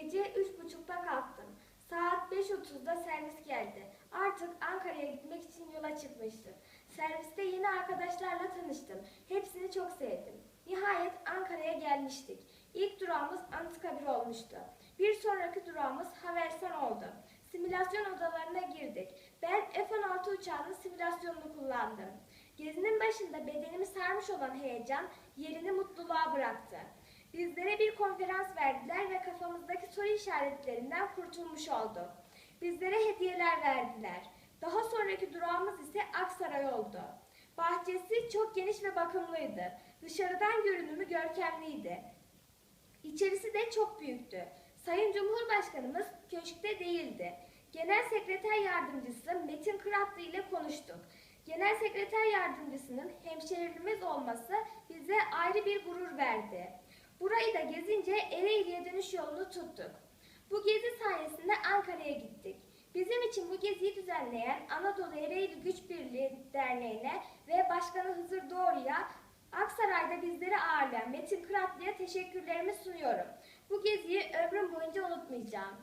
gece üç buçukta kalktım. Saat 5.30'da servis geldi. Artık Ankara'ya gitmek için yola çıkmıştık. Serviste yeni arkadaşlarla tanıştım. Hepsini çok sevdim. Nihayet Ankara'ya gelmiştik. İlk durağımız Anıtkabir olmuştu. Bir sonraki durağımız Havelsan oldu. Simülasyon odalarına girdik. Ben F-16 uçağının simülasyonunu kullandım. Gezinin başında bedenimi sarmış olan heyecan yerini mutluluğa bıraktı. Bizlere bir konferans verdiler ve kafamızdaki soru işaretlerinden kurtulmuş olduk. Bizlere hediyeler verdiler. Daha sonraki durağımız ise Aksaray oldu. Bahçesi çok geniş ve bakımlıydı. Dışarıdan görünümü görkemliydi. İçerisi de çok büyüktü. Sayın Cumhurbaşkanımız köşkte değildi. Genel Sekreter Yardımcısı Metin Kıratlı ile konuştuk. Genel Sekreter Yardımcısının hemşehrimiz olması bize ayrı bir gurur verdi. Burayı da gezince Ereğli'ye dönüş yolunu tuttuk. Bu gezi sayesinde Ankara'ya gittik. Bizim için bu geziyi düzenleyen Anadolu Ereğli Güç Birliği Derneği'ne ve Başkanı Hızır Doğru'ya Aksaray'da bizleri ağırlayan Metin Kıratlı'ya teşekkürlerimi sunuyorum. Bu geziyi ömrüm boyunca unutmayacağım.